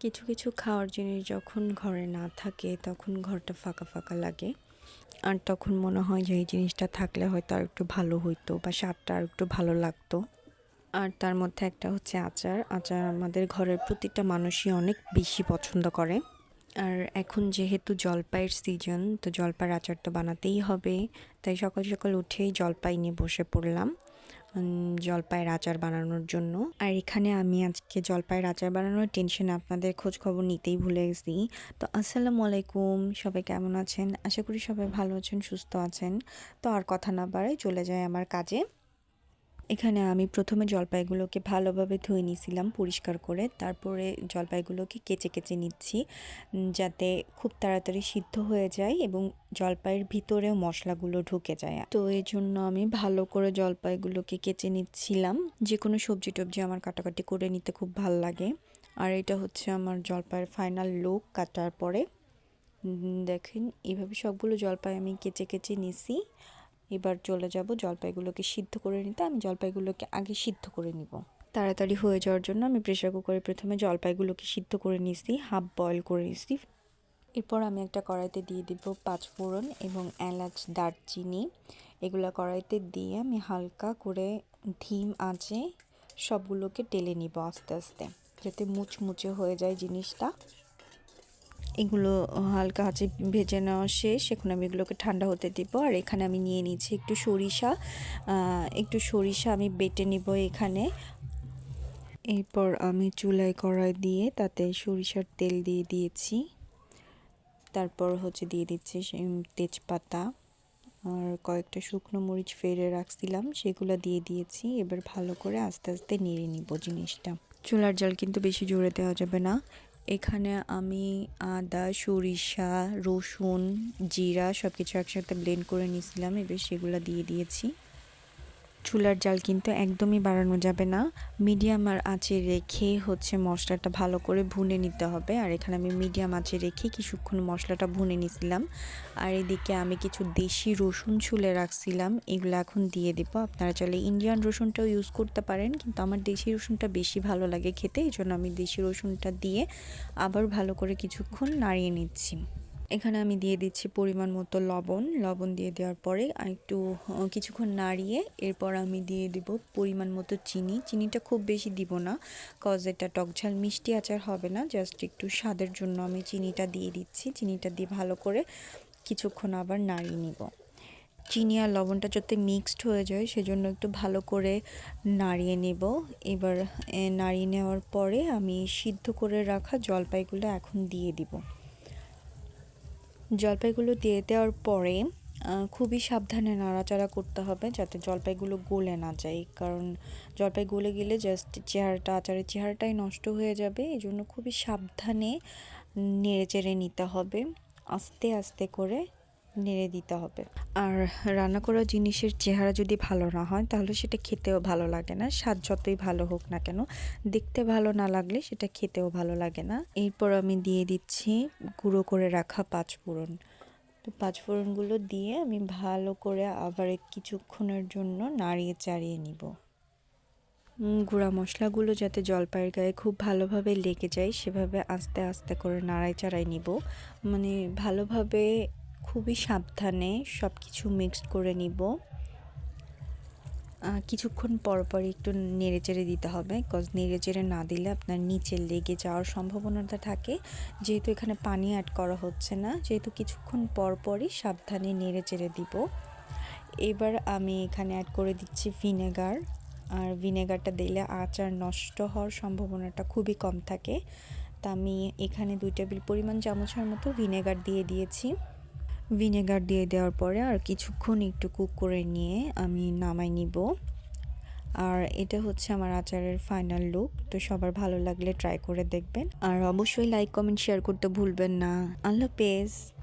কিছু কিছু খাওয়ার জিনিস যখন ঘরে না থাকে তখন ঘরটা ফাঁকা ফাঁকা লাগে। আর তখন মনে হয় যে এই জিনিসটা থাকলে হয়তো আর একটু ভালো হইতো বা স্বাদটা আর একটু ভালো লাগতো। আর তার মধ্যে একটা হচ্ছে আচার। আচার আমাদের ঘরের প্রতিটা মানুষই অনেক বেশি পছন্দ করে। আর এখন যেহেতু জলপাইয়ের সিজন, তো জলপাইয়ের আচার তো বানাতেই হবে। তাই সকাল সকাল উঠেই জলপাই নিয়ে বসে পড়লাম। জলপাইয়ের আচার বানানোর জন্য। আর এখানে আমি আজকে জলপাইয়ের আচার বানানোর টেনশন আপনাদের খোঁজ খবর নিতেই ভুলে গেছি। তো আসসালামু আলাইকুম, সবাই কেমন আছেন? আশা করি সবাই ভালো আছেন, সুস্থ আছেন। তো আর কথা না বাড়াই চলে যায় আমার কাজে। এখানে আমি প্রথমে জলপাইগুলোকে ভালোভাবে ধুয়ে নিয়েছিলাম পরিষ্কার করে। তারপরে জলপাইগুলোকে কেচে কেচে নিচ্ছি যাতে খুব তাড়াতাড়ি সিদ্ধ হয়ে যায় এবং জলপাইয়ের ভিতরেও মশলাগুলো ঢুকে যায়। তো এই জন্য আমি ভালো করে জলপাইগুলোকে কেচে নিচ্ছিলাম। যে কোনো সবজি টবজি আমার কাটাকাটি করে নিতে খুব ভালো লাগে। আর এটা হচ্ছে আমার জলপাইয়ের ফাইনাল লুক কাটার পরে। দেখেন এইভাবে সবগুলো জলপাই আমি কেচে কেচে নিছি। এবার চলে যাব জলপাইগুলোকে সিদ্ধ করে নিতে। আমি জলপাইগুলোকে আগে সিদ্ধ করে নিব। তাড়াতাড়ি হয়ে যাওয়ার জন্য আমি প্রেশার কুকারে প্রথমে জলপাইগুলোকে সিদ্ধ করে নিছি হাফ বয়েল করে নিছি এরপর আমি একটা কড়াইতে দিয়ে দিব পাঁচ ফোড়ন এবং এলাচ দারচিনি। এগুলো কড়াইতে দিয়ে আমি হালকা করে ধিম আঁচে সবগুলোকে টেলে নিব আস্তে আস্তে যাতে মুচমুচে হয়ে যায় জিনিসটা। এগুলো হালকা হাঁচে ভেজে নেওয়া শেষ। এখন আমি এগুলোকে ঠান্ডা হতে দিব। আর এখানে আমি নিয়ে নিচ্ছি একটু সরিষা। একটু সরিষা আমি বেটে নিব এখানে। এরপর আমি চুলায় কড়াই দিয়ে তাতে সরিষার তেল দিয়ে দিয়েছি। তারপর হচ্ছে দিয়ে দিচ্ছি তেজপাতা। আর কয়েকটা শুকনো মরিচ ফেড়ে রাখছিলাম, সেগুলো দিয়ে দিয়েছি। এবার ভালো করে আস্তে আস্তে নেড়ে নিব জিনিসটা। চুলার জাল কিন্তু বেশি জোরে দেওয়া যাবে না। এখানে আমি আদা, সরিষা, রসুন, জিরা সব কিছু একসাথে ব্লেন্ড করে নিয়েছিলাম। এবার সেগুলো দিয়ে দিয়েছি। চুলার জাল কিন্তু একদমই বাড়ানো যাবে না। মিডিয়াম আর আঁচে রেখে হচ্ছে মশলাটা ভালো করে ভুনে নিতে হবে। আর এখানে আমি মিডিয়াম আঁচে রেখে কিছুক্ষণ মশলাটা ভুনে নিছিলাম আর এদিকে আমি কিছু দেশি রসুন ছুলে রাখছিলাম। এগুলো এখন দিয়ে দেবো। আপনারা চাইলে ইন্ডিয়ান রসুনটাও ইউজ করতে পারেন। কিন্তু আমার দেশি রসুনটা বেশি ভালো লাগে খেতে। এই জন্য আমি দেশি রসুনটা দিয়ে আবার ভালো করে কিছুক্ষণ নাড়িয়ে নিচ্ছি। এখানে আমি দিয়ে দিচ্ছি পরিমাণ মতো লবণ। লবণ দিয়ে দেওয়ার পরে একটু কিছুক্ষণ নাড়িয়ে এরপর আমি দিয়ে দিব পরিমাণ মতো চিনি। চিনিটা খুব বেশি দিব না কজ এটা টকঝাল মিষ্টি আচার হবে না। জাস্ট একটু স্বাদের জন্য আমি চিনিটা দিয়ে দিচ্ছি। চিনিটা দিয়ে ভালো করে কিছুক্ষণ আবার নাড়িয়ে নিব। চিনি আর লবণটা যাতে মিক্সড হয়ে যায়, সেজন্য একটু ভালো করে নাড়িয়ে নেব। এবার নাড়িয়ে নেওয়ার পরে আমি সিদ্ধ করে রাখা জলপাইগুলো এখন দিয়ে দিব। জলপাইগুলো দিয়ে দেওয়ার পরে খুবই সাবধানে নাড়াচাড়া করতে হবে যাতে জলপাইগুলো গলে না যায়। কারণ জলপাই গলে গেলে জাস্ট চেহারাটা, আচারের চেহারাটাই নষ্ট হয়ে যাবে। এই জন্য খুবই সাবধানে নেড়ে চেড়ে নিতে হবে। আস্তে আস্তে করে নেড়ে দিতে হবে। আর রান্না করা জিনিসের চেহারা যদি ভালো না হয়, তাহলে সেটা খেতেও ভালো লাগে না। স্বাদ যতই ভালো হোক না কেন, দেখতে ভালো না লাগলে সেটা খেতেও ভালো লাগে না। এরপর আমি দিয়ে দিচ্ছি গুঁড়ো করে রাখা পাঁচ ফোড়ন। তো পাঁচ ফোড়নগুলো দিয়ে আমি ভালো করে আবার কিছুক্ষণের জন্য নাড়িয়ে চাড়িয়ে নিব। গুঁড়া মশলাগুলো যাতে জলপাইয়ের গায়ে খুব ভালোভাবে লেগে যায়, সেভাবে আস্তে আস্তে করে নাড়াই চাড়াই নিব। মানে ভালোভাবে খুবই সাবধানে সব কিছু মিক্সড করে নিব। কিছুক্ষণ পর পর একটু নেড়ে চেড়ে দিতে হবে কজ নেড়ে চেড়ে না দিলে আপনার নিচে লেগে যাওয়ার সম্ভাবনাটা থাকে। যেহেতু এখানে পানি অ্যাড করা হচ্ছে না, যেহেতু কিছুক্ষণ পর পরই সাবধানে নেড়ে চেড়ে দিব। এবার আমি এখানে অ্যাড করে দিচ্ছি ভিনেগার আর ভিনেগারটা দিলে আচার নষ্ট হওয়ার সম্ভাবনাটা খুবই কম থাকে। তা আমি এখানে দুই টেবিল পরিমাণ চামচের মতো ভিনেগার দিয়ে দিয়েছি। ভিনেগার দিয়ে দেওয়ার পরে আর কিছুক্ষণ একটু কুক করে নিয়ে আমি নামাই নিব। আর এটা হচ্ছে আমার আচারের ফাইনাল লুক তো সবার ভালো লাগলে ট্রাই করে দেখবেন। আর অবশ্যই লাইক কমেন্ট শেয়ার করতে ভুলবেন না। আল্লাহ হাফেজ।